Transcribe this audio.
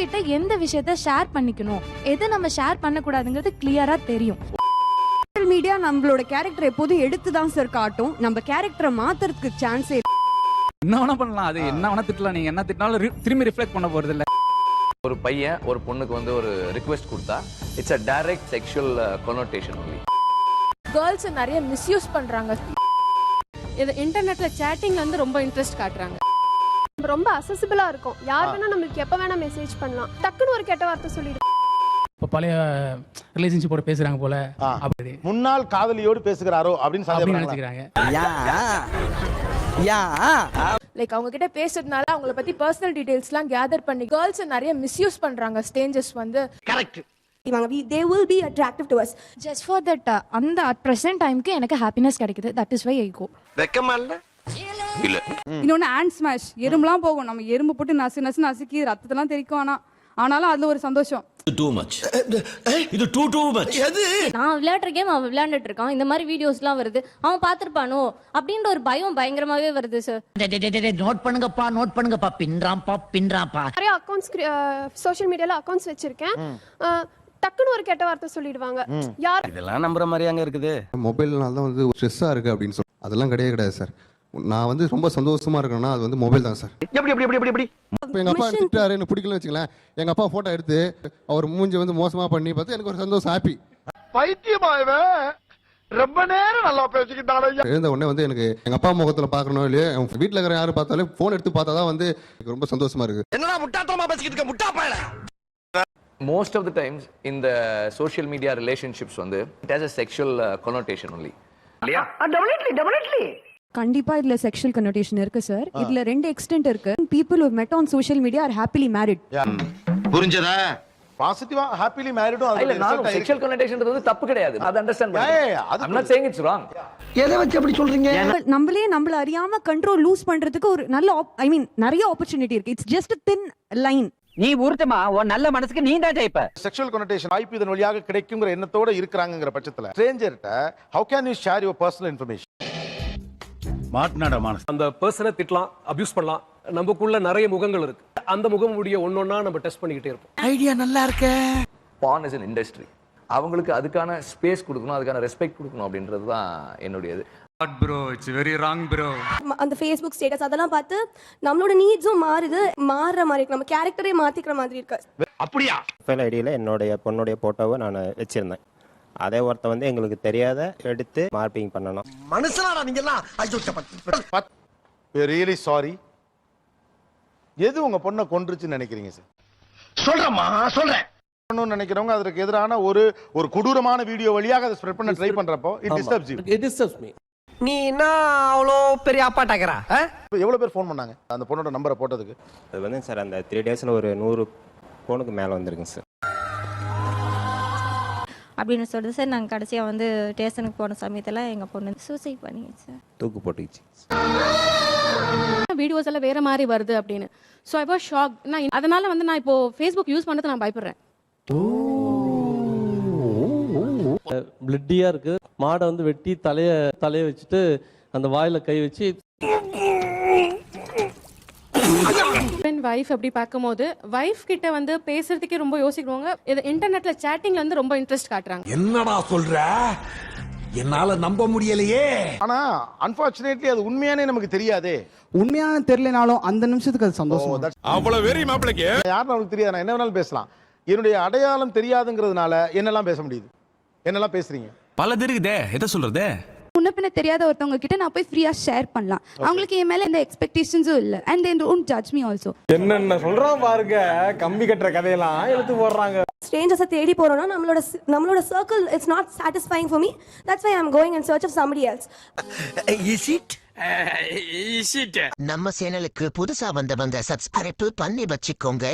யார்கிட்ட எந்த விஷயத்த ஷேர் பண்ணிக்கணும்? எதை நம்ம ஷேர் பண்ணக்கூடாதுங்கிறது கிளியரா தெரியும். சோஷியல் மீடியா நம்மளோட கேரக்டர் எப்போதும் எடுத்து தான் சார் காட்டும். நம்ம கேரக்டரை மாத்துறதுக்கு சான்ஸே என்ன வேணா பண்ணலாம். அது என்ன வேணா திட்டலாம். நீங்க என்ன திட்டினாலும் திரும்பி ரிஃப்ளெக்ட் பண்ண போறது இல்ல. ஒரு பையன் ஒரு பொண்ணுக்கு வந்து ஒரு ரிக்வெஸ்ட் கொடுத்தா it's a direct sexual connotation only girls நிறைய மிஸ்யூஸ் பண்றாங்க. இது இன்டர்நெட்ல சேட்டிங் வந்து ரொம்ப இன்ட்ரெஸ்ட் காட்டுறாங்க. ரொம்ப அசசிபிளா இருக்கும். யார் வேணா நம்மளுக்கு எப்ப வேணா மெசேஜ் பண்ணலாம். டக்குன்னு ஒரு கெட்ட வார்த்தை சொல்லிடு. இப்போ பழைய ரிலேஷன்ஷிப்போட பேசுறாங்க போல. அப்படி. முன்னாள் காதலியோடு பேசுகிறாரோ அப்படின்னு சந்தேகப்படுறாங்க. நினைச்சுக்கிறாங்க. லைக் அவங்க கிட்ட பேசுறதுனால அவங்கள பத்தி பர்சனல் டீடைல்ஸ்லாம் கேதர் பண்ணி கேர்ள்ஸ் நிறைய மிஸ்யூஸ் பண்றாங்க. ஸ்டேஞ்சஸ் வந்து. They will be attractive to us just for that அந்த அட் ப்ரெசென்ட் டைம்க்கு எனக்கு ஹாப்பினஸ் கிடைக்குது. தட் இஸ் வை ஐ கோ இன்னொன்னு ஹேண்ட் ஸ்மாஷ் எறும்புலாம் போகும். நம்ம எறும்பு போட்டு நசு நசு நசுக்கி ரத்தத்தெல்லாம் தெரிக்கும் ஆனா. ஆனாலும் அதுல ஒரு சந்தோஷம். நான் விளையாடுற கேம் அவன் விளையாண்டுட்டு இருக்கான் இந்த மாதிரி வீடியோஸ்லாம் வருது. அவன் பார்த்திருப்பானோ? அப்படின்ற ஒரு பயம் பயங்கரமாவே வருது சார் நோட் பண்ணுங்கப்பா நோட் பண்ணுங்கப்பா. பின்றாம்பா பின்றாம்பா நிறைய அக்கௌண்ட்ஸ் சோஷியல் மீடியால அக்கௌண்ட்ஸ் வச்சிருக்கேன். டக்குன்னு ஒரு கெட்ட வார்த்தை சொல்லிடுவாங்க. யார் இதெல்லாம் நம்புற மாதிரி அங்க இருக்குது. மொபைல்னால தான் வந்து அப்படின்னு சொல்லி அதெல்லாம் கிடையவே கிடையாது சார் நான் வந்து ரொம்ப சந்தோஷமா இருக்கேன்னா அது வந்து மொபைல் தான் சார் எப்படி எப்படி எப்படி எப்படி இப்போ எங்கள் அப்பா திட்டாரு எனக்கு பிடிக்கலன்னு வச்சுங்களேன் எங்கள் அப்பா ஃபோட்டோ எடுத்து அவர் மூஞ்சி வந்து மோசமாக பண்ணி பார்த்து எனக்கு ஒரு சந்தோஷம் ஹாப்பி ரொம்ப நேரம் நல்லா பேசிக்கிட்டாலே எழுந்த உடனே வந்து எனக்கு எங்கள் அப்பா முகத்தில் பார்க்கணும் இல்லையோ? என் வீட்டில் இருக்கிற யாரும் பார்த்தாலும் ஃபோன் எடுத்து பார்த்தா தான் வந்து எனக்கு ரொம்ப சந்தோஷமா இருக்குது என்னடா முட்டாத்தனமா பேசிக்கிட்டு இருக்க? முட்டா பயல. மோஸ்ட் ஆஃப் த டைம்ஸ் இந்த சோஷியல் மீடியா ரிலேஷன்ஷிப்ஸ் வந்து it has a sexual connotation only கண்டிப்பா இதுல செக்ஷுவல் கனோட்டேஷன் இருக்கு சார் இதுல ரெண்டு எக்ஸ்டென்ட் இருக்கு. People met on social media are happily married புரிஞ்சதா? பாசிட்டிவா ஹாப்பிலி மேரிடும் இல்ல நானும் செக்ஷுவல் கொனோட்டேஷன் வந்து தப்பு கிடையாது. அது அண்டர்ஸ்டாண்ட் அது I'm not saying it's wrong. எதை வச்சு அப்படி சொல்றீங்க? நம்மளே நம்மள அறியாம கண்ட்ரோல் லூஸ் பண்றதுக்கு ஒரு நல்ல ஐ மீன் நிறைய ஆப்பர்ச்சுனிட்டி இருக்கு. இட்ஸ் ஜஸ்ட் தின் லைன் நீ ஊர்த்தமா உன் நல்ல மனசுக்கு நீ தான் ஜெயிப்ப. செக்ஷுவல் கொனோட்டேஷன் வாய்ப்பு இதன் வழியாக கிடைக்குங்கிற எண்ணத்தோட இருக்கிறாங்கங்கிற பட்சத்துல ஸ்ட்ரேஞ்சர்ட்ட how can you share your personal information அந்த பர்சனை திட்டலாம் அபியூஸ் பண்ணலாம். நமக்குள்ள நிறைய முகங்கள் இருக்கு. அந்த முகம் முடிய ஒன்னொன்னா நம்ம டெஸ்ட் பண்ணிக்கிட்டே இருப்போம். ஐடியா நல்லா இருக்க. பான் இஸ் இண்டஸ்ட்ரி அவங்களுக்கு அதுக்கான ஸ்பேஸ் கொடுக்கணும் அதுக்கான ரெஸ்பெக்ட் கொடுக்கணும் அப்படின்றது தான் என்னுடையது. Bro it's very wrong bro அந்த ஃபேஸ்புக் ஸ்டேட்டஸ் அதெல்லாம் பார்த்து நம்மளோட நீட்ஸும் மாறுது மாறுற மாதிரி இருக்கு. நம்ம கேரக்டரே மாத்திக்கிற மாதிரி இருக்கு. அப்படியா ப்ரொஃபைல் ஐடியில் என்னுடைய பொண்ணுடைய ஃபோட்டோவை நான் வச்சிருந்தேன். அதே ஒருத்த வந்து எங்களுக்கு தெரியாத எடுத்து மார்பிங் பண்ணணும். மனுஷனாடா நீங்க எல்லாம் ரியலி சாரி எது உங்க பொண்ணை கொன்றுச்சுன்னு நினைக்கிறீங்க சார் சொல்றேம்மா சொல்றேன். பண்ணணும்னு நினைக்கிறவங்க அதற்கு எதிரான ஒரு ஒரு கொடூரமான வீடியோ வழியாக அதை ஸ்ப்ரெட் பண்ண ட்ரை பண்றப்போ it disturbs you it disturbs me நீ என்ன அவ்வளோ பெரிய அப்பாட்டாக்கிறா எவ்வளவு பேர் ஃபோன் பண்ணாங்க? அந்த பொண்ணோட நம்பரை போட்டதுக்கு. அது வந்து சார் அந்த த்ரீ டேஸில் ஒரு நூறு ஃபோனுக்கு மேலே வந்திருக்குங்க சார் அப்படின்னு சொல்லிட்டு சார் நாங்கள் கடைசியாக வந்து ஸ்டேஷனுக்கு போன சமயத்தில் எங்கள் பொண்ணு சூசைட் பண்ணிடுச்சு. சார் தூக்கு போட்டுக்கிச்சு வீடியோஸ் எல்லாம் வேற மாதிரி வருது அப்படின்னு. ஸோ ஐ வாஸ் ஷாக் நான் அதனால வந்து நான் இப்போ ஃபேஸ்புக் யூஸ் பண்ணது நான் பயப்படுறேன். பிளட்டியா இருக்கு. மாடை வந்து வெட்டி தலைய தலைய வச்சுட்டு அந்த வாயில கை வச்சு வைஃப் அப்படி பார்க்கும்போது வைஃப் கிட்ட வந்து பேசுறதுக்கே ரொம்ப யோசிக்கிறவங்க இது இன்டர்நெட்ல சேட்டிங்ல வந்து ரொம்ப இன்ட்ரெஸ்ட் காட்டுறாங்க. என்னடா சொல்ற? என்னால நம்ப முடியலையே. ஆனா அன்பார்ச்சுனேட்லி அது உண்மையானே நமக்கு தெரியாதே. உண்மையான தெரியலனாலும் அந்த நிமிஷத்துக்கு அது சந்தோஷம். அவ்வளவு வெறி மாப்பிளைக்கு. யாரும் நமக்கு தெரியாது நான் என்ன வேணாலும் பேசலாம். என்னுடைய அடையாளம் தெரியாதுங்கிறதுனால என்னெல்லாம் பேச முடியுது? என்னெல்லாம் பேசுறீங்க? பல இருக்குதே எதை சொல்றது? முன்ன பின்ன தெரியாத ஒருத்தவங்க கிட்ட நான் போய் ஃப்ரீயா ஷேர் பண்ணலாம். அவங்களுக்கு என் மேல எந்த எக்ஸ்பெக்டேஷன்ஸும் இல்ல. And then don't judge me also என்னென்ன சொல்றான் பாருங்க. கம்பி கட்டுற கதையெல்லாம் எடுத்து போடுறாங்க. ஸ்ட்ரேஞ்சர்ஸை தேடி போறோம்னா நம்மளோட நம்மளோட circle it's not satisfying for me that's why I'm going in search of somebody else நம்ம சேனலுக்கு புதுசா வந்தவங்க சப்ஸ்கிரைப் பண்ணி வச்சுக்கோங்க.